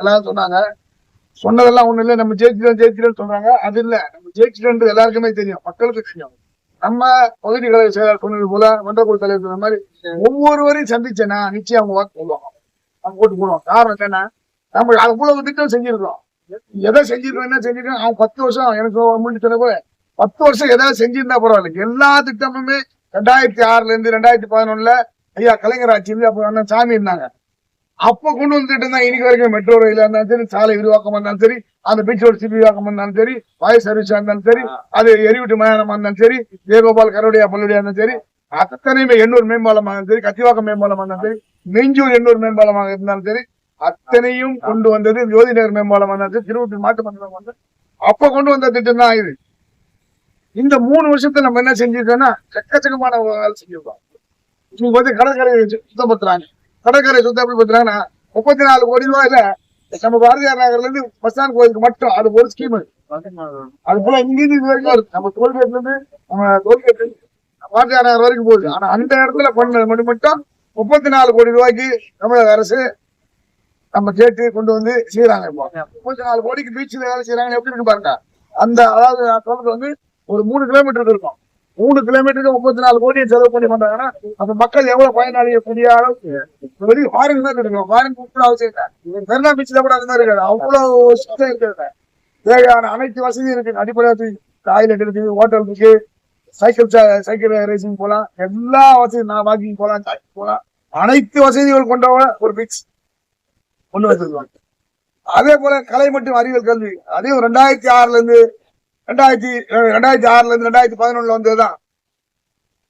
எல்லாரும் சொன்னாங்க. சொன்னதெல்லாம் ஒண்ணு இல்ல. நம்ம ஜெயிச்சிடும் ஜெயிச்சிடும் சொல்றாங்க. அது இல்ல. நம்ம ஜெயிச்சிடும் எல்லாருக்குமே தெரியும். மக்களுக்கு தெரியும். நம்ம பகுதி கலை செயலாளர் சொன்னது போல மன்றக்குழு தலைவர் சொன்ன மாதிரி ஒவ்வொருவரையும் சந்திச்சேன்னா நிச்சயம் அவங்க வாக்கு போடுவாங்க. அவங்க கூட்டு போடுவோம் காரணம் என்னன்னா நம்ம அவ்வளவு திட்டம் செஞ்சிருக்கோம் எதை செஞ்சிருக்கோம் என்ன செஞ்சிருக்கோம் அவன் பத்து வருஷம் எனக்கு முன்னாடி சொன்ன பத்து வருஷம் எதாவது செஞ்சிருந்தா பரவாயில்ல. எல்லா திட்டமுமே ரெண்டாயிரத்தி ஆறுல இருந்து ரெண்டாயிரத்தி பதினொன்னுல ஐயா கலைஞர் ஆட்சி இருந்து அப்ப சாமி இருந்தாங்க. அப்ப கொண்டு வந்துட்டு இருந்தா இன்னைக்கு வரைக்கும் மெட்ரோ ரயில் இருந்தாலும் சரி சாலை விரிவாக்கம் இருந்தாலும் சரி அந்த பீச் ரோட் விரிவாக்கம் இருந்தாலும் சரி வாயு சர்வீஸ் இருந்தாலும் சரி அது எரிவிட்டு மயானமா இருந்தாலும் சரி ஜெயகோபால் கரோடியா பல்லுடியா இருந்தாலும் சரி அத்தனையுமே எண்ணூர் மேம்பாலமாக இருந்தாலும் சரி கத்திவாக்கம் மேம்பாலமாக இருந்தாலும் சரி நெஞ்சூர் எண்ணூர் மேம்பாலமாக இருந்தாலும் சரி அத்தனையும் கொண்டு வந்தது ஜோதி நகர் மேம்பாலம் வந்தது திருவள்ளூர் மாட்டு மண்டலம் வந்து அப்ப கொண்டு வந்த திட்டம் தான் இது இந்த மூணு வருஷத்துல நம்ம என்ன செஞ்சிருக்கோம்னா எக்கச்சக்கமான வேலை செஞ்சிருக்கோம் இவங்க வந்து கடற்கரை சுத்தப்படுத்துறாங்க கடற்கரை சுத்தப்படுத்துறாங்கன்னா முப்பத்தி நாலு கோடி ரூபாயில நம்ம பாரதியார் நகர்ல இருந்து பஸ் ஸ்டாண்ட் கோயிலுக்கு மட்டும் அது ஒரு ஸ்கீம் அது போல இங்கிருந்து இது வரைக்கும் இருக்கு நம்ம டோல்கேட்ல இருந்து நம்ம டோல்கேட் பாரதியார் நகர் வரைக்கும் போகுது. ஆனா அந்த இடத்துல பண்ணது மட்டும் மட்டும் முப்பத்தி நாலு கோடி ரூபாய்க்கு தமிழக அரசு நம்ம கேட்டு கொண்டு வந்து செய்யறாங்க இப்போ. முப்பத்தி நாலு கோடிக்கு பீச்சில் வேலை செய்யறாங்க எப்படி இருக்கு பாருங்க. அந்த அதாவது நான் சொல்றது வந்து ஒரு மூணு கிலோமீட்டருக்கு இருக்கும். மூணு கிலோமீட்டருக்கு முப்பத்தி நாலு கோடியை செலவு பண்ணி பண்றாங்கன்னா அந்த மக்கள் எவ்வளவு பயனாளிய பெரிய அளவுக்கு வெளியே ஃபாரின் தான் கிடைக்கும். ஃபாரின் கூட அவசியம் இல்லை. மெரினா பீச்சில் கூட அந்த மாதிரி இருக்காது அவ்வளவு சுத்தம் இருக்கிறது. தேவையான அனைத்து வசதியும் இருக்கு. அடிப்படையாக டாய்லெட் இருக்கு ஹோட்டல் இருக்கு. சைக்கிள் சைக்கிள் ரேசிங் போகலாம் எல்லா வசதியும் நான் வாக்கிங் போகலாம் ஜாக்கிங் அனைத்து வசதிகள் கொண்டவங்க ஒரு பீச் கொண்டு வச்சிருக்காங்க. அதே போல கலை மற்றும் அறிவியல் கல்வி. அதையும் ரெண்டாயிரத்தி ஆறுல இருந்து ரெண்டாயிரத்தி ரெண்டாயிரத்தி ஆறுல இருந்து ரெண்டாயிரத்தி பதினொன்னுல வந்ததுதான்.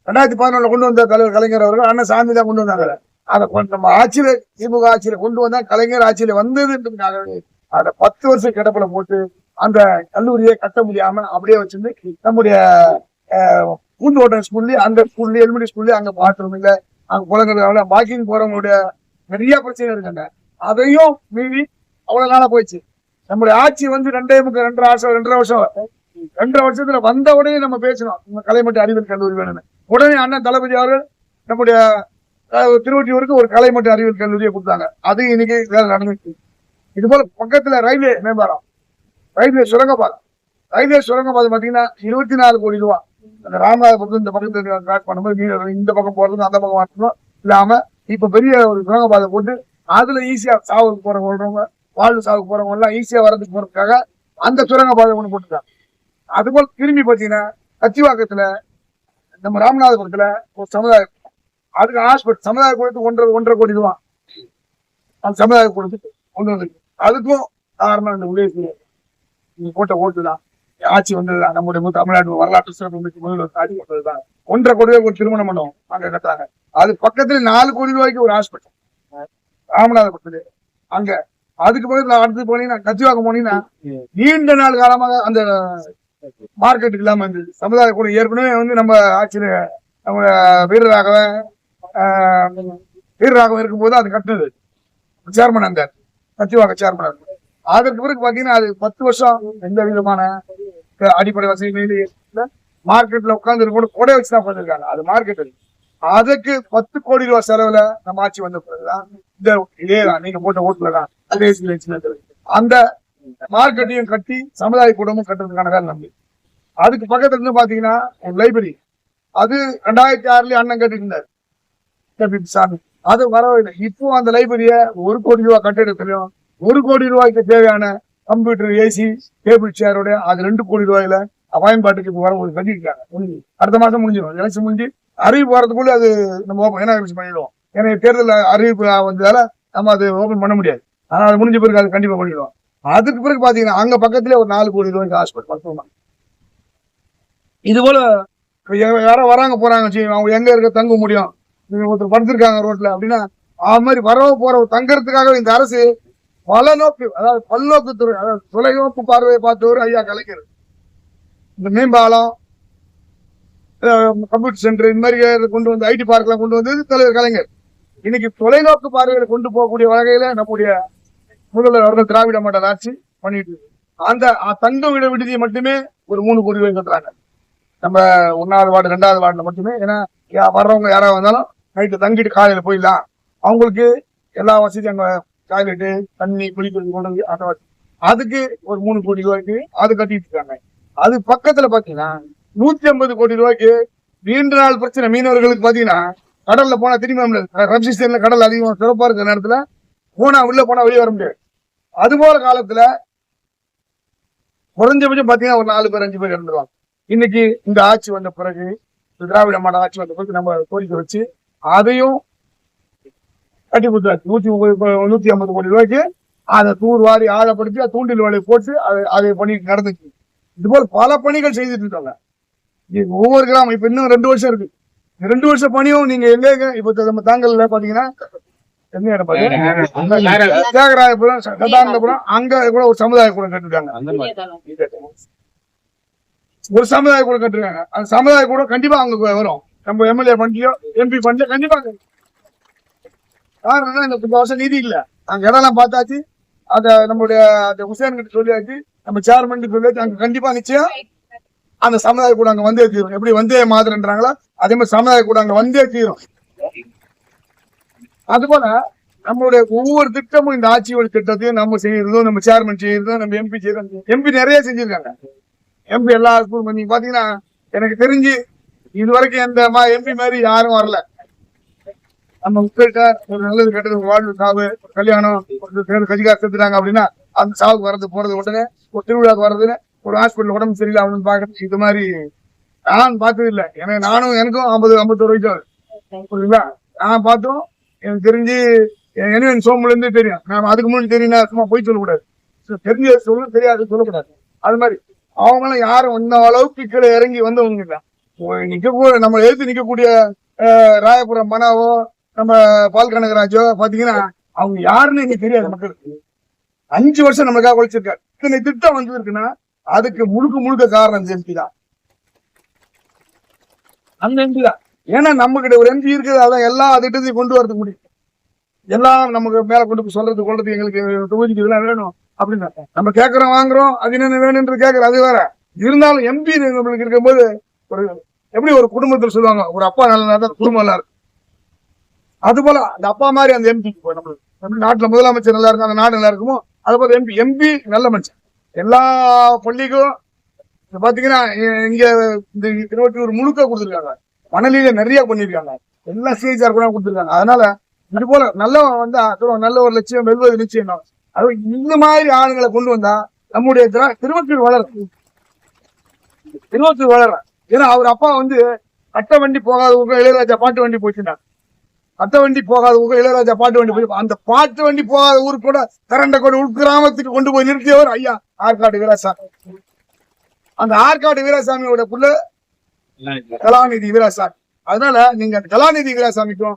ரெண்டாயிரத்தி பதினொன்னுல கொண்டு வந்த தலைவர் கலைஞர் அவர்கள் அண்ணன் சாமி தான் கொண்டு வந்தாங்க. அதை கொண்டு- நம்ம ஆட்சியில திமுக ஆட்சியில கொண்டு வந்தா கலைஞர் ஆட்சியில வந்ததுன்றதுக்காகவே அதை பத்து வருஷம் கிடப்புல போட்டு அந்த கல்லூரியை கட்ட முடியாம அப்படியே வச்சிருந்து நம்முடைய அஹ், பூந்தோட்டம் ஸ்கூல்லி அந்த ஸ்கூல்ல எலிமெண்ட்ரி ஸ்கூல்ல அங்க பாத்ரூம் இல்ல அங்க குழந்தைங்க வாக்கிங் போறவங்களுடைய நிறைய பிரச்சனை இருக்காங்க அதையும் மீறி அவ்வளவு நாளா போயிடுச்சு. நம்முடைய ஆட்சி வந்து ரெண்டே முக்க ரெண்டரை வருஷம் ரெண்டரை வருஷம். ரெண்டரை வருஷத்துல வந்த உடனே நம்ம பேசணும். கலைமட்டு அறிவியல் கல்லூரி வேணும்னு. உடனே அண்ணன் தளபதி அவர்கள் நம்முடைய திருவொற்றியூருக்கு ஒரு கலைமட்டு அறிவியல் கல்லூரியை கொடுத்தாங்க. அது இன்னைக்கு வேலை நடந்துச்சு இது போல பக்கத்துல ரயில்வே மேம்பாலம். ரயில்வே சுரங்கப்பாதை. ரயில்வே சுரங்கப்பாதை பாத்தீங்கன்னா இருபத்தி நாலு கோடி ரூபா. அந்த ராமநாதபுரத்து இந்த பக்கத்துல கிராஸ் பண்ணும்போது இந்த பக்கம் போறது அந்த பக்கம் மாற்றணும் இல்லாம இப்ப பெரிய ஒரு சுரங்கப்பாதை போட்டு அதுல ஈஸியா சாவுக்கு போறவங்க சொல்றவங்க வாழ்வு சாவுக்கு போறவங்க எல்லாம் ஈஸியா வரதுக்கு போறதுக்காக அந்த சுரங்கப்பாதை ஒண்ணு போட்டுருக்காங்க. அதுபோல் திரும்பி பாத்தீங்கன்னா கச்சிவாக்கத்துல நம்ம ராமநாதபுரத்துல ஒரு சமுதாயம் அதுக்கு ஹாஸ்பிட்டல் சமுதாய கூடத்துக்கு ஒன்றரை ஒன்றரை கோடி ரூபா அந்த சமுதாய கூடத்துக்கு கொண்டு வந்து அதுக்கும் காரணம் இந்த உதயசூரிய நீங்க போட்ட ஓட்டு தான். ஆட்சி வந்ததுதான். நம்முடைய தமிழ்நாட்டு வரலாற்று சிறப்பு முதல்வர் ஆட்சி வந்ததுதான் ஒன்றரை கோடி ரூபாய்க்கு ஒரு திருமண மண்டபம் அங்க கட்டுறாங்க. அது பக்கத்துல நாலு கோடி ரூபாய்க்கு ஒரு ஹாஸ்பிட்டல் ராமநாதபுரத்துல. அங்க. அதுக்கு பக்கத்துல அடுத்து போனீங்கன்னா கச்சிவாக்கம் போனீங்கன்னா நீண்ட நாள் காலமாக அந்த மார்க்கெட் இல்லாம இருந்தது. சமுதாய கூட ஏற்கனவே வந்து நம்ம ஆட்சியில நம்ம வீரராகவன் ஆஹ், இருக்கும்போது அது கட்டுது சேர்மன் அந்த சத்திவாக சேர்மன் அதற்கு பிறகு பாத்தீங்கன்னா அது பத்து வருஷம் எந்த விதமான அடிப்படை வசதி மார்க்கெட்ல உட்கார்ந்து கூட கொடை வச்சு தான் பண்ணிருக்காங்க அது மார்க்கெட் அதுக்கு பத்து கோடி ரூபாய் செலவுல நம்ம ஆட்சி வந்த பிறகுதான் இந்த இதே தான். நீங்க போட்ட ஓட்டுல தான் அந்த மார்க்கெட்டையும் கட்டி சமுதாய கூடமும் கட்டுறதுக்கான வேலை நம்பி அதுக்கு பக்கத்துல இருந்து பாத்தீங்கன்னா லைப்ரரி அது ரெண்டாயிரத்தி ஆறுலயே அண்ணன் கட்டிருந்தார். சாமி. அது வரவில்லை இப்போ அந்த லைப்ரரிய ஒரு கோடி ரூபாய் கட்டிடத்திலையும் ஒரு கோடி ரூபாய்க்கு தேவையான கம்ப்யூட்டர் ஏசி டேபிள் சேரோட அது ரெண்டு கோடி ரூபாயில பயன்பாட்டுக்கு இப்போ வர ஒரு கட்டிருக்காங்க முடிஞ்சு. அடுத்த மாசம் முடிஞ்சிடும். எலெக்ஷன் முடிஞ்சு அறிவிப்பு வரதுக்குள்ள அது நம்ம ஓப்பன் என்ன பண்ணிடுவோம். ஏன்னா தேர்தல் அறிவிப்பு வந்ததால நம்ம அது ஓபன் பண்ண முடியாது. ஆனா அது முடிஞ்ச பிறகு அது கண்டிப்பா பண்ணிடுவோம். அதுக்கு பிறகு பாத்தீங்கன்னா அங்க பக்கத்துல ஒரு நாலு கோடி ரூபாய்க்கு ஹாஸ்பிட்டல் மருத்துவமனை இது போல யாரோ வராங்க போறாங்க அவங்க எங்க இருக்க தங்க முடியும். இவங்க ஒருத்தர் படுத்திருக்காங்க ரோட்ல அப்படின்னா அது மாதிரி வரவ போற தங்கறதுக்காக இந்த அரசு பல நோக்கு அதாவது பல்நோக்கு துறை அதாவது தொலைநோக்கு பார்வையை பார்த்தவர் ஐயா கலைஞர். இந்த மேம்பாலம் கம்ப்யூட்டர் சென்டர் இந்த மாதிரி கொண்டு வந்து ஐடி பார்க் கொண்டு வந்தது தலைவர் கலைஞர். இன்னைக்கு தொலைநோக்கு பார்வையில கொண்டு போகக்கூடிய வகையில நம்முடைய முதல்வர் அவர்கள் திராவிட மாடல் ஆட்சி பண்ணிட்டு அந்த தங்க விட விடுதியை மட்டுமே ஒரு மூணு கோடி ரூபாய் கட்டுறாங்க. நம்ம ஒன்னாவது வார்டு ரெண்டாவது வார்டுல மட்டுமே. ஏன்னா யா- வர்றவங்க யாராவது வந்தாலும் நைட்டு தங்கிட்டு காலையில் போயிடலாம். அவங்களுக்கு எல்லா வசதியும் அங்கே டாய்லெட்டு தண்ணி குளிக்கிறது கொண்டு வந்து அதை அதுக்கு ஒரு மூணு கோடி ரூபாய்க்கு அது கட்டிட்டு இருக்காங்க. அது பக்கத்துல பாத்தீங்கன்னா நூத்தி ஐம்பது கோடி ரூபாய்க்கு நீண்ட நாள் பிரச்சனை மீனவர்களுக்கு பாத்தீங்கன்னா கடல்ல போனா திரும்பி ரப்சி சீனில் கடல் அதிகமாக சிறப்பா இருக்கிற நேரத்துல போனா உள்ள போனா வெளியே வர முடியாது. அது போல காலத்துல குறைஞ்சபட்சம் பாத்தீங்கன்னா ஒரு நாலு பேர் அஞ்சு பேர் இறந்துருவாங்க. இன்னைக்கு இந்த ஆட்சி வந்த பிறகு திராவிட மாடல் ஆட்சி வந்த பிறகு நம்ம கோரிக்கை வச்சு அதையும் கட்டி கொடுத்தாச்சு நூத்தி நூத்தி ஐம்பது கோடி ரூபாய்க்கு அதை தூர் வாரி ஆழப்படுத்தி தூண்டில் வேலையை போட்டு அதை அதை பணி நடந்துச்சு. இது போல பல பணிகள் செய்துட்டு இருக்காங்க. ஒவ்வொரு கிராமம் இப்ப இன்னும் ரெண்டு வருஷம் இருக்கு. ரெண்டு வருஷம் பணியும் நீங்க எங்க இப்ப நம்ம தாங்கல்ல பாத்தீங்கன்னா தியாகராயபுரம் சதானந்தபுரம் அங்க கூட ஒரு சமுதாய கூடம் கட்டிருக்காங்க. ஒரு சமுதாய கூட கட்டிருக்காங்க. அந்த சமுதாய கூட கண்டிப்பா அங்க வரும். நம்ம எம்எல்ஏ பண்ணியோ எம்பி பண்ணல கண்டிப்பா. காரணம் இந்த கொஞ்சம் வருஷம் நிதி இல்ல. அங்க இடம்லாம் பார்த்தாச்சு. அத நம்மளுடைய அந்த ஹுசேன் கிட்ட சொல்லியாச்சு. நம்ம சேர்மன் சொல்லியாச்சு. அங்க கண்டிப்பா நிச்சயம் அந்த சமுதாய கூட அங்க வந்தே தீரும். எப்படி வந்தே மாதிரின்றாங்களோ அதே மாதிரி சமுதாய கூட அங்க வந்தே தீரும். அதுபோல நம்மளுடைய ஒவ்வொரு திட்டமும் இந்த ஆட்சியோட திட்டத்தையும் நம்ம செய்யறதும் நம்ம சேர்மன் செய்யறதும் நம்ம எம்பி செய்யறதும் எம்பி நிறைய செஞ்சிருக்காங்க. எம்பி எல்லா ஸ்கூல் பண்ணி பாத்தீங்கன்னா எனக்கு தெரிஞ்சு இது வரைக்கும் எந்த எம்பி மாதிரி யாரும் வரல. நம்ம மக்கள்கிட்ட ஒரு நல்லது கெட்டது வாழ்வு சாவு ஒரு கல்யாணம் கொஞ்சம் பேர் செத்துட்டாங்க அப்படின்னா அந்த சாவுக்கு வர்றது போறது உடனே ஒரு திருவிழாவுக்கு வர்றதுன்னு ஒரு ஹாஸ்பிட்டல் உடம்பு சரியில்லை அப்படின்னு பாக்குறது இது மாதிரி நான் பார்த்தது இல்லை ஏன்னா நானும் எனக்கும் ஐம்பது ஐம்பத்தோரு வயசு புரியுதுங்களா நான் பார்த்தோம் எனக்கு தெரிஞ்சு என்ன சோம்புல தெரியும். நான் அதுக்கு முன்னாடி தெரியும் சும்மா போய் சொல்லக்கூடாது. தெரிஞ்ச சொல்ல தெரியாது சொல்லக்கூடாது. அது மாதிரி அவங்களும் யாரும் இந்த அளவுக்கு கீழே இறங்கி வந்தவங்க இல்லை. நிக்கக்கூடிய நம்ம எழுத்து நிற்கக்கூடிய ராயபுரம் மனாவோ நம்ம பால் கனகராஜோ பார்த்தீங்கன்னா அவங்க யாருன்னு இங்கே தெரியாது மக்களுக்கு அஞ்சு வருஷம் நம்மளுக்காக உழைச்சிருக்காரு. இத்தனை திட்டம் வந்துருக்குன்னா அதுக்கு முழுக்க முழுக்க காரணம் இந்த எம்பி தான். அந்த எம்பி தான். ஏன்னா நம்ம கிட்ட ஒரு எம்பி இருக்குது அதான் எல்லா திட்டத்தையும் கொண்டு வரது முடியும் எல்லாம் நமக்கு மேல கொண்டு போய் சொல்றது கொள்றது எங்களுக்கு தொகுதிக்கு இதெல்லாம் வேணும் அப்படின்னு நம்ம கேட்கறோம் வாங்குறோம் அது என்னென்ன வேணும்னு கேட்கறோம் அது வேற. இருந்தாலும் எம்பி நம்மளுக்கு இருக்கும்போது ஒரு எப்படி ஒரு குடும்பத்தில் சொல்லுவாங்க ஒரு அப்பா நல்லா தான் குடும்பம் நல்லா இருக்கும். அது போல அந்த அப்பா மாதிரி அந்த எம்பி நம்மளுக்கு எப்படி நாட்டுல முதலமைச்சர் நல்லா இருக்கும் அந்த நாடு நல்லா இருக்குமோ அது போல எம்பி எம்பி நல்ல மனுஷன். எல்லா பள்ளிக்கும் பாத்தீங்கன்னா இங்க இந்த இருபத்தி ஒரு முழுக்க கொடுத்துருக்காங்க. மணலில நிறைய பண்ணிருக்காங்க. எல்லா சிஹெச்ஆர் கூட கொடுத்துருக்காங்க. அதனால இது போல நல்லவன் வந்தா சொல்லுவாங்க, நல்ல ஒரு லட்சியம் வெல்வது நிச்சயம் தான். அது இந்த மாதிரி ஆளுங்களை கொண்டு வந்தா நம்முடைய திருவத்தூர் வளரும். திருவத்தூர் வளரும். ஏன்னா அவர் அப்பா வந்து அட்டை வண்டி போகாத ஊருக்கு இளையராஜா பாட்டு வண்டி போச்சுட்டாங்க அட்டை வண்டி போகாத ஊருக்கு இளையராஜா பாட்டு வண்டி போய் அந்த பாட்டு வண்டி போகாத ஊர் கூட கரண்ட கூட உட்கிராமத்துக்கு கொண்டு போய் நிறுத்தியவர் ஐயா ஆற்காடு வீராசாமி. அந்த ஆற்காடு வீராசாமியோட புள்ள கலாநிதி. வீராசாமி. அதனால நீங்க அந்த கலாநிதி வீராசாமிக்கும்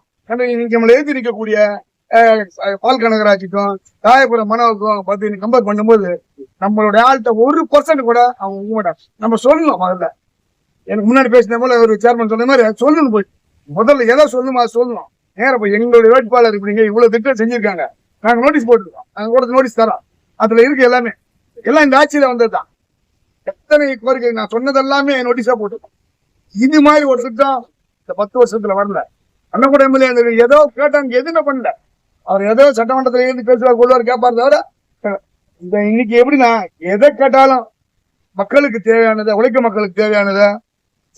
நீங்க நம்மளை எழுதி நிற்கக்கூடிய பால் கனகராஜிக்கும் ராயபுரம் மனோவுக்கும் பார்த்து நீ கம்பேர் பண்ணும்போது நம்மளுடைய ஆள்கிட்ட ஒரு பர்சன்ட் கூட அவங்க உங்க நம்ம சொல்லணும் முதல்ல. எனக்கு முன்னாடி பேசின போல ஒரு சேர்மன் சொன்ன மாதிரி சொல்லணும் போய். முதல்ல எதை சொல்லணுமோ அதை சொல்லணும். நேரம் போய் எங்களுடைய வேட்பாளர் இப்படிங்க இவ்வளவு திட்டம் செஞ்சிருக்காங்க. நாங்க நோட்டீஸ் போட்டுருக்கோம். நாங்க கூட நோட்டீஸ் தரோம். அதுல இருக்கு எல்லாமே. எல்லாம் இந்த ஆட்சியில வந்ததுதான். எத்தனை கோரிக்கை நான் சொன்னதெல்லாமே நோட்டீஸா போட்டுருக்கோம். இது மாதிரி ஒரு திட்டம் இந்த பத்து வருஷத்துல வரல. அண்ணன் எம்எல்ஏ எம்எல்ஏ ஏதோ கேட்டாங்க எதுவுமே பண்ணல. அவர் ஏதோ சட்டமன்றத்தில் இருந்து பேசுவார் கொள்வார் கேட்பார் தவிர இந்த இன்னைக்கு எப்படின்னா எதை கேட்டாலும் மக்களுக்கு தேவையானதை உழைக்க மக்களுக்கு தேவையானதை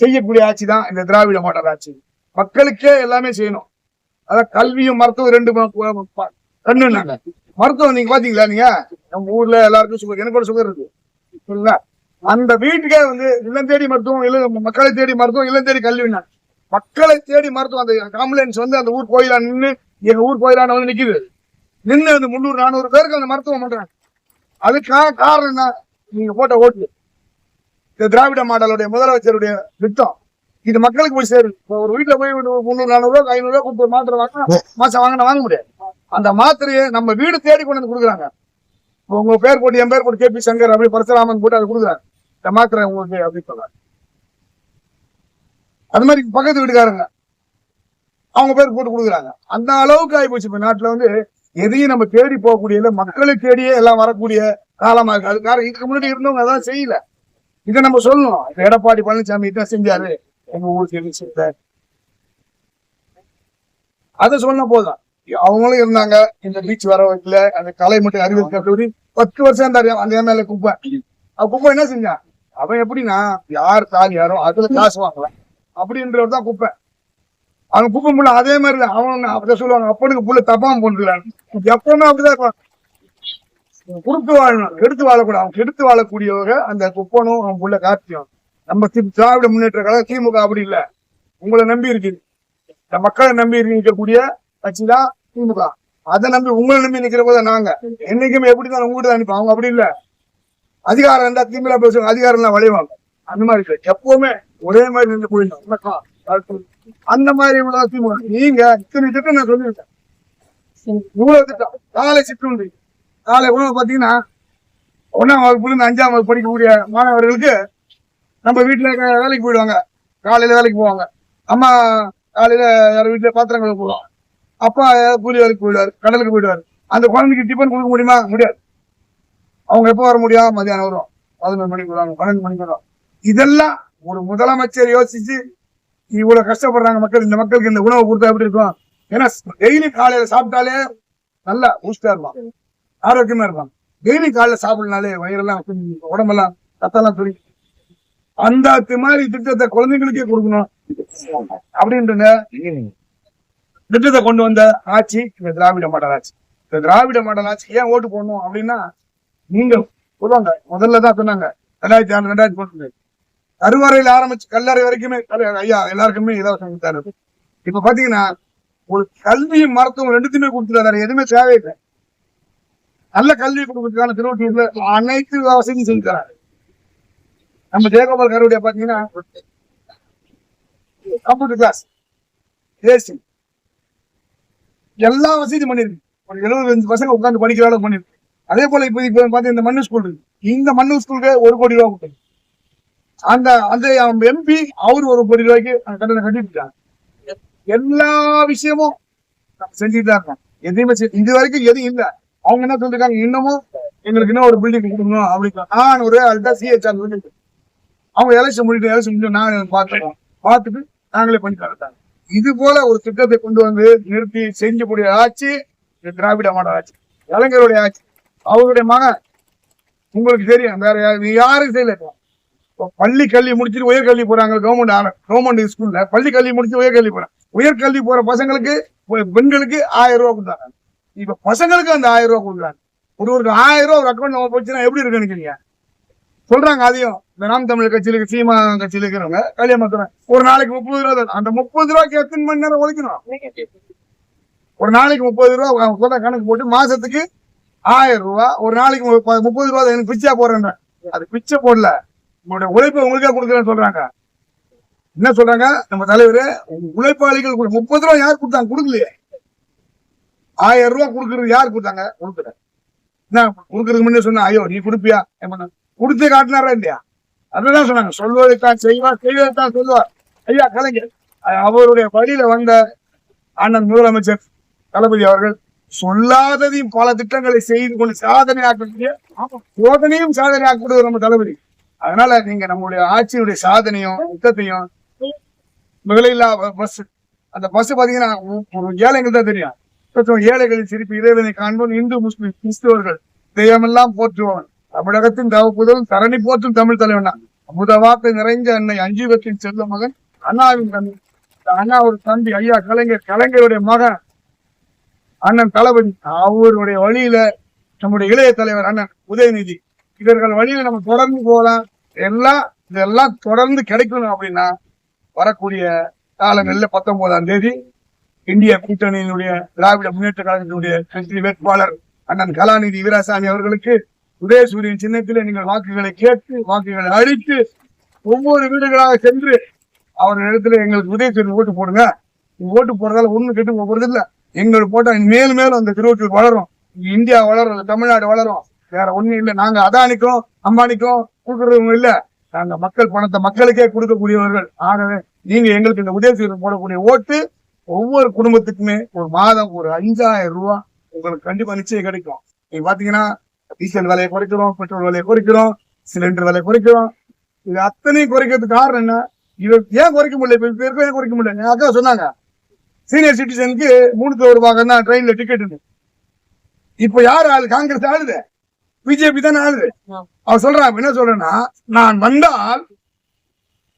செய்யக்கூடிய ஆட்சி தான் இந்த திராவிட மாடல் ஆட்சி. மக்களுக்கே எல்லாமே செய்யணும். அதான் கல்வியும் மருத்துவம் ரெண்டு ம- கண்ணுன்னாங்க மருத்துவம் நீங்க பாத்தீங்களா நீங்க? நம்ம ஊர்ல எல்லாருக்கும் சுகர் எனக்கு கூட சுகர் இருக்கு. புரியுங்களா அந்த வீட்டுக்கே வந்து இல்லம் தேடி மருத்துவம் இல்ல மக்களை தேடி மருத்துவம் இல்லம் தேடி கல்வினா மக்களை தேடி மருத்துவம் அந்த ஆம்புலன்ஸ் வந்து அந்த ஊர் கோயிலா நின்று எங்க ஊர் கோயிலான வந்து நிக்குது. நின்று அந்த முந்நூறு நானூறு பேருக்கு அந்த மருத்துவம் பண்றாங்க. அதுக்காக காரணம் என்ன? நீங்க போட்ட ஓட்டு. இந்த திராவிட மாடலுடைய முதலமைச்சருடைய திட்டம். இது மக்களுக்கு போய் சேரும். இப்போ ஒரு வீட்டுல போய் ஒரு முந்நூறு நானூறு ரூபா ஐநூறு ரூபா கொடுத்து மாத்திரை வாங்கினா மாசம் வாங்கினா வாங்க முடியாது. அந்த மாத்திரையை நம்ம வீடு தேடி கொண்டு வந்து கொடுக்குறாங்க. உங்க பேர் போட்டு என் பேர் போட்டு கேபி சங்கர் அப்படி பரசுராமன் போட்டு அதை கொடுக்குறாங்க. இந்த உங்களுக்கு அப்படின்னு சொன்னாங்க அது மாதிரி பக்கத்து வீட்டுக்காரங்க அவங்க பேர் போட்டு கொடுக்குறாங்க. அந்த அளவுக்கு ஆகி போச்சு இப்போ நாட்டுல வந்து எதையும் நம்ம தேடி போகக்கூடிய இல்லை மக்களை தேடியே எல்லாம் வரக்கூடிய காலமா இருக்கு. அது காரணம் இதுக்கு முன்னாடி இருந்தவங்க அதான் செய்யல. இதை நம்ம சொல்லணும். இப்ப எடப்பாடி பழனிசாமி இதான் செஞ்சாரு. எங்க ஊருக்கு இது செஞ்சாரு அதை சொன்ன போதும் அவங்களும் இருந்தாங்க. இந்த பீச் வர வைக்கல. அந்த கலை மட்டும் அறிவியல் கல்லூரி பத்து வருஷம் இருந்தாரு அந்த மேல குப்பை. அவ குப்பை என்ன செஞ்சான்? அவன் எப்படின்னா யார் தாலி யாரோ அதுல காசு வாங்கலாம் அப்படின்றவர் தான் குப்பை அவன் குப்பை முள்ள அதே மாதிரி தான். அவன் அதை சொல்லுவாங்க அப்பனுக்கு புள்ள தப்பாம போட்டுக்கிறான் எப்பவுமே அப்படிதான் இருப்பான். கொடுத்து வாழணும் கெடுத்து வாழக்கூடாது. அவன் கெடுத்து வாழக்கூடியவங்க அந்த குப்பனும் அவன் புள்ள கார்த்தியும். நம்ம திராவிட முன்னேற்ற கழகம் திமுக அப்படி இல்ல. உங்களை நம்பி இருக்கு. இந்த மக்களை நம்பி இருக்கக்கூடிய கட்சி தான் திமுக. அதை நம்பி உங்களை நம்பி நிக்கிற போது நாங்க. என்னைக்குமே எப்படிதான் உங்ககிட்ட தான் நிற்போம் அவங்க அப்படி இல்ல. அதிகாரம் இருந்தா திமுக பேசுவாங்க அதிகாரம் எல்லாம் வளைவாங்க அந்த மாதிரி இல்லை எப்பவுமே ஒரே மாதிரி நின்று போயிடணும் அந்த மாதிரி உள்ள திமுக நீங்க இத்தனை திட்டம் நான் சொல்லியிருக்கேன். இவ்வளவு திட்டம். காலை சிற்றுண்டி காலை உணவு பாத்தீங்கன்னா ஒன்னாம் வகுப்புல இருந்து அஞ்சாம் வகுப்பு படிக்கக்கூடிய மாணவர்களுக்கு நம்ம வீட்டுல க- வேலைக்கு போயிடுவாங்க. காலையில வேலைக்கு போவாங்க. அம்மா காலையில யார் வீட்டுல பாத்திரம் போவாங்க. அப்பா கூலி வேலைக்கு போயிடுவாரு. கடலுக்கு போயிடுவாரு. அந்த குழந்தைக்கு டிஃபன் கொடுக்க முடியுமா? முடியாது. அவங்க எப்போ வர முடியும்? மதியானம் வரும். பதினொரு மணிக்கு வருவாங்க பன்னெண்டு மணிக்கு வரும். இதெல்லாம் ஒரு முதலமைச்சர் யோசிச்சு இவ்வளவு கஷ்டப்படுறாங்க மக்கள். இந்த மக்களுக்கு இந்த உணவு கொடுத்தா எப்படி இருக்கும்? ஏன்னா டெய்லி காலையில சாப்பிட்டாலே நல்லா பூஸ்டா இருப்பான் ஆரோக்கியமா இருப்பாங்க. டெய்லி காலைல சாப்பிடனாலே வயிறெல்லாம் உடம்பெல்லாம் ரத்தம்லாம் துணி அந்த மாதிரி திட்டத்தை குழந்தைங்களுக்கே கொடுக்கணும். அப்படின்ற திட்டத்தை கொண்டு வந்த ஆட்சி இந்த திராவிட மாடல் ஆட்சி. இந்த திராவிட மாடல் ஆட்சி ஏன் ஓட்டு போடணும் அப்படின்னா நீங்க சொல்லுவாங்க முதல்ல தான் சொன்னாங்க. ரெண்டாயிரத்தி ஆறு ரெண்டாயிரத்தி பன்னெண்டு கருவறையில் ஆரம்பிச்சு கல்லறை வரைக்குமே ஐயா எல்லாருக்குமே இலவசம் கொடுத்தாரு. இப்ப பாத்தீங்கன்னா ஒரு கல்வியும் மருத்துவம் ரெண்டுத்தையுமே கொடுத்துருக்காரு எதுவுமே தேவையில்லை நல்ல கல்வி கொடுக்கறதுக்கான திருவள்ளூர்ல அனைத்து வசதியும் செஞ்சு தராரு நம்ம ஜெயகோபால் கருவுடைய பாத்தீங்கன்னா கம்ப்யூட்டர் கிளாஸ் ஏசி எல்லா வசதியும் பண்ணிருக்கு ஒரு எழுபத்தஞ்சு பசங்க உட்காந்து படிக்கிற அளவுக்கு பண்ணிருக்கு அதே போல இப்ப இப்ப பாத்தீங்கன்னா இந்த மண்ணு ஸ்கூல் இருக்கு. இந்த மண்ணு ஸ்கூலுக்கு ஒரு கோடி ரூபாய் கொடுத்தாரு அந்த அந்த எம்பி அவர் ஒரு கோடி ரூபாய்க்கு கட்டணம் கட்டிட்டாங்க எல்லா விஷயமும் செஞ்சுட்டு தான் இருக்கோம். எதையுமே செய்- இது வரைக்கும் எதுவும் இல்லை. அவங்க என்ன சொல்லிருக்காங்க? இன்னமும் எங்களுக்கு இன்னும் ஒரு பில்டிங் கொடுக்கணும் அப்படின்னு நான் ஒரே சிஹெச் சிஹெச்ஆர் சொல்லிட்டு அவங்க எலெக்ஷன் முடிட்டு எலெக்ஷன் முடிட்டு நான் பார்த்துட்டோம் பார்த்துட்டு நாங்களே பண்ணி தரட்டாங்க இது போல ஒரு திட்டத்தை கொண்டு வந்து நிறுத்தி செஞ்சக்கூடிய ஆட்சி திராவிட மாடல் ஆட்சி. இளைஞருடைய ஆட்சி. அவருடைய மகன் உங்களுக்கு தெரியும் வேற யாரு யாரும் செய்யல இப்போ. பள்ளி கல்வி முடிச்சுட்டு உயர்கல்வி போறாங்க கவர்மெண்ட் கவர்மெண்ட் ஸ்கூல்ல பள்ளி கல்வி முடிச்சு உயர்கல்வி போறாங்க. உயர்கல்வி போற பசங்களுக்கு பெண்களுக்கு ஆயிரம் ரூபாய் கொடுத்தாங்க இப்ப பசங்களுக்கு அந்த ஆயிரம் ரூபாய் கொடுக்குறாங்க. ஒருவருக்கு ஆயிரம் ரூபாய் ஒரு அக்கௌண்ட் நம்ம போச்சுன்னா எப்படி இருக்கு நினைக்கிறீங்க? சொல்றாங்க அதையும். இந்த நாம் தமிழர் கட்சியில சீமா கட்சியில இருக்கிறவங்க கல்யாணம் பண்றாங்க ஒரு நாளைக்கு முப்பது ரூபா. அந்த முப்பது ரூபாய்க்கு எத்தனை மணி நேரம் உழைக்கணும் ஒரு நாளைக்கு முப்பது ரூபா சொல்ற கணக்கு போட்டு மாசத்துக்கு ஆயிரம் ரூபா ஒரு நாளைக்கு முப்பது ரூபா எனக்கு பிச்சா போடுறேன் அது பிச்சை போடல. உங்களுடைய உழைப்பை உங்களுக்கே கொடுக்குறேன்னு சொல்றாங்க. என்ன சொல்றாங்க? நம்ம தலைவர் உழைப்பாளிகள் முப்பது ரூபா யார் கொடுத்தாங்க? கொடுக்கலையே. ஆயிரம் ரூபா கொடுக்கறது யார் கொடுத்தாங்க? கொடுக்கல. என்ன கொடுக்கறதுக்கு முன்னே சொன்னா ஐயோ நீ கொடுப்பியா? என்ன கொடுத்து காட்டினாரா இல்லையா? அதுதான் சொன்னாங்க. சொல்வதைத்தான் செய்வார் செய்வதைத்தான் சொல்லுவார் ஐயா கலைஞர் அவருடைய வழியில வந்த அண்ணன் முதலமைச்சர் தளபதி அவர்கள் சொல்லாததையும் பல திட்டங்களை செய்து கொண்டு சாதனை ஆக்கக்கூடிய சோதனையும் சாதனை ஆக்கக்கூடிய நம்ம தளபதி. அதனால நீங்க நம்மளுடைய ஆட்சியினுடைய சாதனையும் திட்டத்தையும் விலையில்லா பஸ் அந்த பஸ் பாத்தீங்கன்னா ஏழைகள் தான் தெரியும். ஏழைகளின் சிரிப்பு இறைவனை காண்போம். இந்து முஸ்லிம் கிறிஸ்தவர்கள் தெய்வமெல்லாம் போற்றுவான் தமிழகத்தின் தவப்புதலும் தரணி போற்றும் தமிழ் தலைவனா அமுத வாக்கு நிறைஞ்ச அன்னை அஞ்சுகத்தின் செல்ல மகன் அண்ணாவின் தம்பி அண்ணா ஒரு தம்பி ஐயா கலைஞர் கலைஞருடைய மகன். அண்ணன் தளபதி அவருடைய வழியில நம்முடைய இளைய தலைவர் அண்ணன் உதயநிதி இவர்கள் வழியில நம்ம தொடர்ந்து போகலாம். எல்லாம் இதெல்லாம் தொடர்ந்து கிடைக்கணும் அப்படின்னா வரக்கூடிய காலங்களில் பத்தொன்பதாம் தேதி இந்திய கூட்டணியினுடைய திராவிட முன்னேற்ற கழகத்தினுடைய வெற்றி வேட்பாளர் அண்ணன் கலாநிதி வீராசாமி அவர்களுக்கு உதயசூரியன் சின்னத்தில் நீங்கள் வாக்குகளை கேட்டு வாக்குகளை அழித்து ஒவ்வொரு வீடுகளாக சென்று அவர் இடத்துல எங்களுக்கு உதயசூரியன் ஓட்டு போடுங்க. ஓட்டு போடுறதால ஒண்ணு கெட்டு போறது இல்லை எங்களுக்கு போட்டா மேலும் மேலும் அந்த திருவள்ளூர் வளரும். இந்தியா வளரும் தமிழ்நாடு வளரும். வேற ஒண்ணும் இல்லை. நாங்க அதானிக்கும் அம்பானிக்கும் கொடுக்கறவங்க இல்ல. நாங்க மக்கள் பணத்தை மக்களுக்கே கொடுக்கக்கூடியவர்கள். ஆகவே நீங்க எங்களுக்கு இந்த உதயசூரியன் போடக்கூடிய ஓட்டு ஒவ்வொரு குடும்பத்துக்குமே ஒரு மாதம் ஒரு அஞ்சாயிரம் ரூபாய் உங்களுக்கு கண்டிப்பா நிச்சயம் கிடைக்கும். நீங்க பாத்தீங்கன்னா டீசல் விலையை குறைக்கிறோம் பெட்ரோல் விலையை குறைக்கிறோம் சிலிண்டர் விலையை குறைக்கிறோம். இது அத்தனையும் குறைக்கிறதுக்கு காரணம் என்ன? இது ஏன் குறைக்க முடியல? இப்ப இப்ப ஏன் குறைக்க முடியல? என் அக்கா சொன்னாங்க. சீனியர் சிட்டிசனுக்கு மூணுக்கு ஒரு பாகம் தான் ட்ரெயின்ல டிக்கெட் இப்ப யார் ஆளு? காங்கிரஸ் ஆளுது. பிஜேபி தானே ஆளுது. அவர் சொல்றான் என்ன சொல்றேன்னா நான் வந்தால்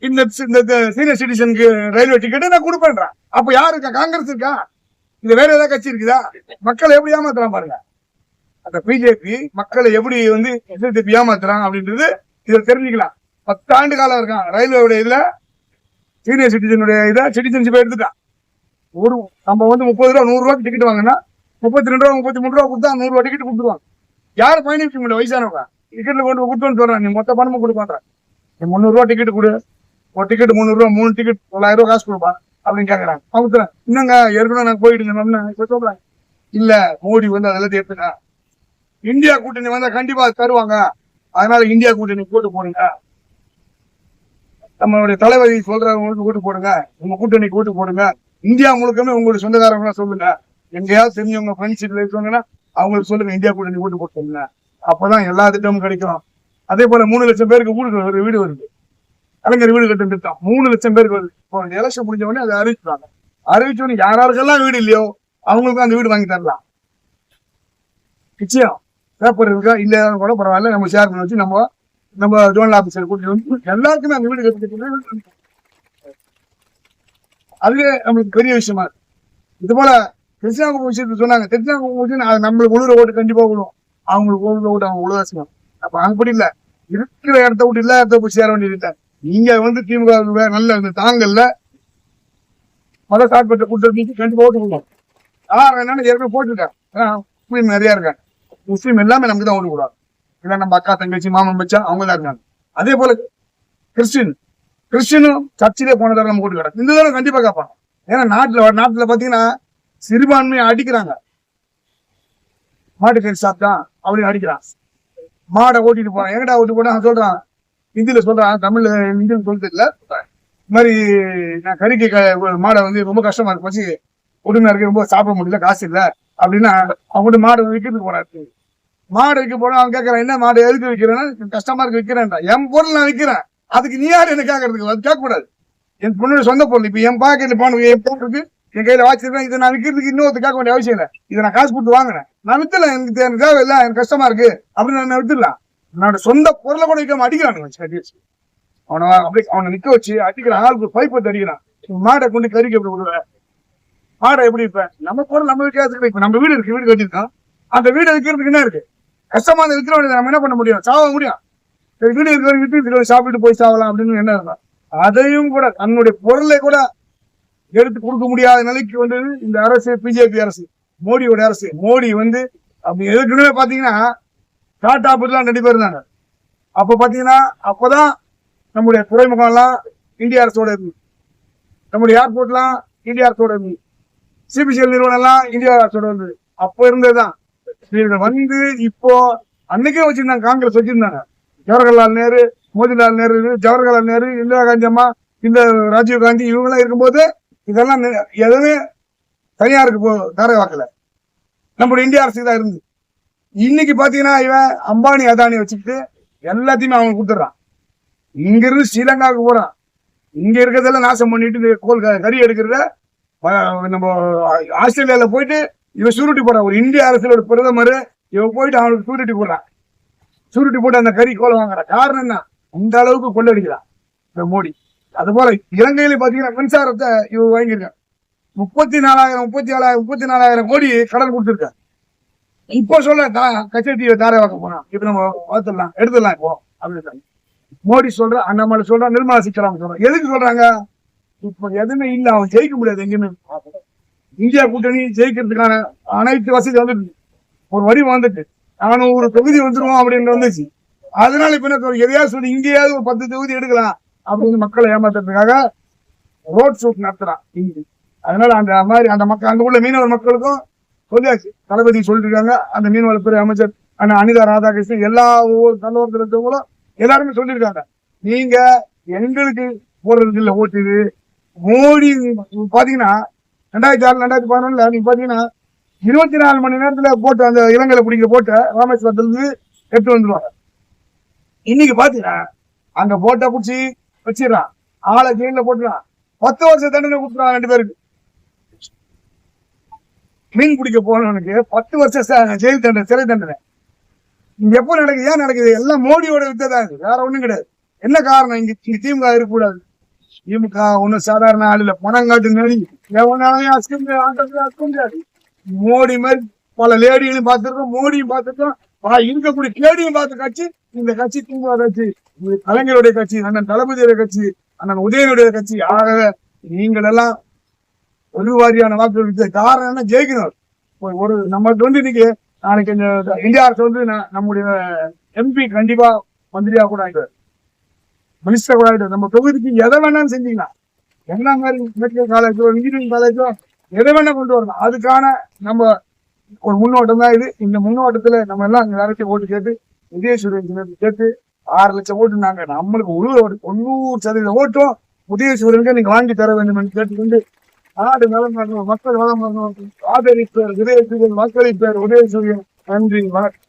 இந்த இந்த சீனியர் சிட்டிசனுக்கு ரயில்வே டிக்கெட் நான் கொடுப்பேன்றான். அப்ப யாரு இருக்கா? காங்கிரஸ் இருக்கா? இது வேற ஏதாவது கட்சி இருக்குதா? மக்களை எப்படி ஏமாத்துறான் பாருங்க. அந்த பிஜேபி மக்களை எப்படி வந்து திருப்பி ஏமாத்துறான் அப்படின்றது இதில் தெரிஞ்சுக்கலாம். பத்தாண்டு காலம் இருக்கான். ரயில்வேவுடைய இதுல சீனியர் சிட்டிசனுடைய இதை சிட்டிசன்ஷிப் எடுத்துட்டான். ஒரு நம்ம வந்து முப்பது ரூபா நூறு ரூபாய்க்கு டிக்கெட் வாங்கினா முப்பத்தி ரெண்டு ரூபா முப்பத்தி மூணு ரூபா கொடுத்தா நூறு ரூபா டிக்கெட் கொடுத்துருவாங்க. யாரும் பயணிக்க முடியல வயசானவங்க. டிக்கெட்ல கொண்டு போய் கொடுத்தோன்னு நீ மொத்த பணமும் கொடுப்பாங்க நீ முந்நூறுரூவா டிக்கெட் கொடு. ஒரு டிக்கெட் முந்நூறு ரூபா மூணு டிக்கெட் தொள்ளாயிரம் ரூபா காசு கொடுப்பா அப்படின்னு கேட்கறாங்க அவங்க இன்னங்க ஏற்கனவே நாங்க போயிட்டு சொல்றாங்க இல்ல மோடி வந்து அதெல்லாம் எடுத்துட்டா இந்தியா கூட்டணி வந்தா கண்டிப்பா தருவாங்க. அதனால இந்தியா கூட்டணி கூட்டு போடுங்க. நம்மளுடைய தலைவரி சொல்றவங்களுக்கு கூட்டு போடுங்க. உங்க கூட்டணி கூட்டு போடுங்க. இந்தியா முழுக்கமே உங்களுக்கு சொந்தக்காரங்களா சொல்லுங்க. எங்கேயாவது தெரிஞ்சவங்க ஃப்ரெண்ட்ஷிப்ல சொன்னா அவங்களுக்கு சொல்லுங்க இந்தியா கூட நீ ஓட்டு போட்டு சொல்லுங்க அப்பதான் எல்லா திட்டமும் கிடைக்கும். அதே போல மூணு லட்சம் பேருக்கு வீடு ஒரு வீடு வருது. கலைஞர் வீடு கட்டும் திட்டம் மூணு லட்சம் பேருக்கு வருது. இப்போ எலெக்ஷன் முடிஞ்ச உடனே அதை அறிவிச்சுவாங்க அறிவிச்ச யாராருக்கெல்லாம் வீடு இல்லையோ அவங்களுக்கும் அந்த வீடு வாங்கி தரலாம். நிச்சயம். பேப்பர் இருக்கா இல்லையா கூட பரவாயில்ல. நம்ம ஷேர் பண்ணி வச்சு நம்ம நம்ம ஜோனல் ஆபீசர் கூட்டிட்டு வந்து எல்லாருக்குமே அந்த வீடு கட்டி அதுவே நம்மளுக்கு பெரிய விஷயமா இருக்கு. இது போல திருச்சினாங்குப்பம் விஷயத்தை சொன்னாங்க. திருச்சினாங்குப்பம் விஷயம் அது நம்மளுக்கு உழுற ஓட்டு கண்டிப்பா விழுவோம் அவங்களுக்கு உழுற ஓட்டு அவங்க உழுவாசம் அப்ப அப்படி இல்ல. இருக்கிற இடத்த விட்டு இல்ல இடத்த போய் சேர வேண்டியது நீங்க வந்து திமுக நல்ல இந்த தாங்கல்ல மத சார்பற்ற கூட்டத்துக்கு கண்டிப்பா ஓட்டு விடுவோம் யார் என்னன்னு ஏற்கனவே போட்டுருக்கேன். ஏன்னா, முஸ்லீம் நிறைய இருக்காங்க. முஸ்லீம் எல்லாமே நமக்கு தான் ஓட்டு விடுவாங்க இல்லை நம்ம அக்கா தங்கச்சி மாமன் மச்சான் அவங்க தான் இருக்காங்க. அதே போல கிறிஸ்டின் கிறிஸ்டினும் சர்ச்சிலே போன தடவை நம்ம ஓட்டு கிடக்கு இந்த தடவை கண்டிப்பா கேட்பாங்க ஏன்னா நாட்டுல நாட்டுல பாத்தீங்கன்னா சிறுபான்மையை அடிக்கிறாங்க. மாட்டு கறி சாப்பிட்டான் அப்படின்னு அடிக்கிறான். மாடை ஓட்டிட்டு போறான். எங்கடா ஓட்டி போனா சொல்றான். இந்தியில சொல்றான் தமிழ்ல ஹிந்தியில் சொல்றது தெரியல இது மாதிரி நான் கறிக்கு க- மாடை வந்து ரொம்ப கஷ்டமா இருக்கு. பசி உடனே இருக்கு. ரொம்ப சாப்பிட முடியல காசு இல்லை. அப்படின்னா அவங்க மாடு விற்கிறதுக்கு போறாரு மாடு விற்க போனா அவன் கேட்கறான் என்ன மாடு எதுக்கு விற்கிறேன்னா கஷ்டமா இருக்கு விற்கிறேன்டா என் பொருள் நான் விற்கிறேன் அதுக்கு நீ யார் என்ன கேட்கறதுக்கு அது கேட்கக்கூடாது. என் பொண்ணு சொந்த பொருள். இப்போ என் பாக்கெட்ல போன என் பொருள் இருக்கு. என் கையில வாச்சிருக்கேன் இதை நான் விற்கிறதுக்கு இன்னொருத்த கேட்க வேண்டிய அவசியம் இல்லை. இதை நான் காசு கொடுத்து வாங்கினேன் நான் வித்துல எனக்கு எனக்கு தேவையில்லை. எனக்கு கஷ்டமா இருக்கு. அப்படின்னு நான் வித்துடலாம். என்னோட சொந்த பொருளை கூட விற்காம அடிக்கிறானுங்க கட்டி வச்சு அவனை அப்படி அவனை நிக்க வச்சு அடிக்கிற ஆளுக்கு பைப் தடிக்கிறான் அடிக்கிறான். மாடை கொண்டு கறிக்கு எப்படி விடுவேன் மாடை எப்படி இருப்பேன் நம்ம பொருள் நம்ம வீட்டுக்கு இப்ப நம்ம வீடு இருக்கு வீடு கட்டியிருக்கோம். அந்த வீடு விற்கிறதுக்கு என்ன இருக்கு? கஷ்டமா அந்த விற்கிற வேண்டியது. நம்ம என்ன பண்ண முடியும்? சாவ முடியும். வீடு இருக்கிற விட்டு இருக்கிற சாப்பிட்டு போய் சாவலாம் அப்படின்னு என்ன அதையும் கூட தன்னுடைய பொருளை கூட எடுத்து கொடுக்க முடியாத நிலைக்கு வந்தது இந்த அரசு பிஜேபி அரசு மோடியோட அரசு. மோடி வந்து அப்படி எதுக்குன்னு பாத்தீங்கன்னா டாடா பத்திலாம் ரெண்டு பேர் இருந்தாங்க. அப்ப பாத்தீங்கன்னா அப்பதான் நம்முடைய துறைமுகம் எல்லாம் இந்திய அரசோட இருந்து நம்முடைய ஏர்போர்ட்லாம் இந்திய அரசோட இருந்து சிபிசிஎல் நிறுவனம் எல்லாம் இந்திய அரசோட இருந்தது. அப்போ இருந்ததுதான். இவங்க வந்து இப்போ அன்னைக்கே வச்சிருந்தாங்க காங்கிரஸ் வச்சிருந்தாங்க. ஜவஹர்லால் நேரு மோதிலால் நேரு ஜவஹர்லால் நேரு இந்திரா காந்தி அம்மா இந்த ராஜீவ் காந்தி இவங்கெல்லாம் இருக்கும்போது இதெல்லாம் எதுவுமே தனியாருக்கு போ தர வாக்கல நம்மளுடைய இந்திய அரசு தான் இருந்து. இன்னைக்கு பாத்தீங்கன்னா இவன் அம்பானி அதானி வச்சுக்கிட்டு எல்லாத்தையுமே அவங்க கொடுத்துட்றான். இங்கிருந்து ஸ்ரீலங்காவுக்கு போறான். இங்க இருக்கிறதெல்லாம் நாசம் பண்ணிட்டு கோல் க- கறி எடுக்கிறத நம்ம ஆஸ்திரேலியாவில் போயிட்டு இவன் சூருட்டி போறான் ஒரு இந்திய அரசியலோட பிரதமர் இவன் போயிட்டு அவனுக்கு சூருட்டி போடுறான். சுருட்டி போட்டு அந்த கறி கோல் வாங்குற காரணம் என்ன? இந்த அளவுக்கு கொள்ளடிக்கலாம் இந்த மோடி. அது போல இலங்கையில பாத்தீங்கன்னா மின்சாரத்தை இவர் வாங்கியிருக்காங்க முப்பத்தி நாலாயிரம் முப்பத்தி ஏழாயிரம் முப்பத்தி நாலாயிரம் கோடி கடன் கொடுத்துருக்கான். இப்போ சொல்ல தா- கச்சத்தீவை தாரை வாக்க போனா இப்ப நம்ம பார்த்துடலாம் எடுத்துடலாம் இப்போ அப்படின்னு மோடி சொல்ற அண்ணாமலை சொல்ற நிர்மலா சீதாராமன் சொல்றான் எதுக்கு சொல்றாங்க? இப்ப எதுவுமே இல்ல அவன் ஜெயிக்க முடியாது எங்கேயுமே. இந்தியா கூட்டணி ஜெயிக்கிறதுக்கான அனைத்து வசதி வந்துட்டு ஒரு வரி வந்துட்டு. நானும் ஒரு தொகுதி வந்துருவோம் அப்படின்னு வந்துச்சு. அதனால இப்ப என்ன எதையாவது சொல்லி இங்கேயாவது ஒரு பத்து தொகுதி எடுக்கலாம் அப்படின்னு மக்களை ஏமாத்துறதுக்காக ரோட் ஷூட் நடத்துறான் இங்கு. அதனால அந்த மாதிரி அந்த மக்கள் அங்க உள்ள மீனவர் மக்களுக்கும் சொல்லியாச்சு. தளபதி சொல்லிருக்காங்க. அந்த மீன்வளத்துறை அமைச்சர் அண்ணா அனிதா ராதாகிருஷ்ணன் எல்லா ஒவ்வொரு தலைவர்கள் இருக்கவங்களும் எல்லாருமே சொல்லியிருக்காங்க நீங்க எங்களுக்கு போடுறது இல்லை ஓட்டுது மோடி பாத்தீங்கன்னா ரெண்டாயிரத்தி ஆறு ரெண்டாயிரத்தி பதினொன்னுல நீங்க பாத்தீங்கன்னா இருபத்தி நாலு மணி நேரத்துல போட்டு அந்த இலங்கையில பிடிக்கிற போட்டை ராமேஸ்வரத்துல இருந்து எடுத்து வந்துருவாங்க. இன்னைக்கு பாத்தீங்கன்னா அங்க போட்டை பிடிச்சி வச்சிடறான் ஆளை ஜெயில போட்டுறான் பத்து வருஷம் தண்டனை கொடுத்துருவாங்க ரெண்டு பேருக்கு. மீன் பிடிக்க போனவனுக்கு பத்து வருஷம் ஜெயில் தண்டனை சிறை தண்டனை. இங்க எப்போ நடக்குது ஏன் நடக்குது? எல்லாம் மோடியோட வித்தை தான் இது. வேற ஒண்ணும் கிடையாது. என்ன காரணம்? இங்க இங்க திமுக இருக்கக்கூடாது. திமுக ஒண்ணும் சாதாரண ஆள் இல்ல. பணம் காட்டு நடி எவனாலையும் முடியாது முடியாது. மோடி மாதிரி பல லேடிகளையும் பார்த்துருக்கோம் மோடியும் பார்த்துருக்கோம். பா- இருக்கக்கூடிய கேடியும் பார்த்த கட்சி இந்த கட்சி திமுக கட்சி. கலைஞருடைய கட்சி அண்ணன் தளபதியுடைய கட்சி அண்ணன் உதயனுடைய கட்சி. ஆகவே நீங்கள் எல்லாம் ஒரு வாரியான வாக்குகள் காரணம் என்ன ஜெயிக்கணும். ஒரு- ஒரு நமக்கு வந்து இன்னைக்கு நாளைக்கு இந்த இந்தியா அரசு வந்து நம்முடைய எம்பி கண்டிப்பா மந்திரியா கூட ஆயிடுவார். மினிஸ்டர் கூட ஆயிடுவார். நம்ம தொகுதிக்கு எதை வேணாலும் செஞ்சீங்களா என்ன மாதிரி மெடிக்கல் காலேஜோ இன்ஜினியரிங் காலேஜோ எதை வேணா கொண்டு வரணும். அதுக்கான நம்ம ஒரு முன்னோட்டம் தான் இது. இந்த முன்னோட்டத்துல நம்ம எல்லாம் அங்க ஓட்டு கேட்டு உதயசூரியன் கேட்டு ஆறு லட்சம் ஓட்டு நாங்க நம்மளுக்கு ஒரு ஓட்டு தொண்ணூறு சதவீத ஓட்டும் உதயசூரியனுக்கு நீங்க வாங்கி தர வேண்டும் என்று கேட்டுக்கொண்டு நாடு நலம் மக்கள் வளம் பேர் உதய சூரியன் மக்களின் பேர் உதயசூரியன். நன்றி வணக்கம்.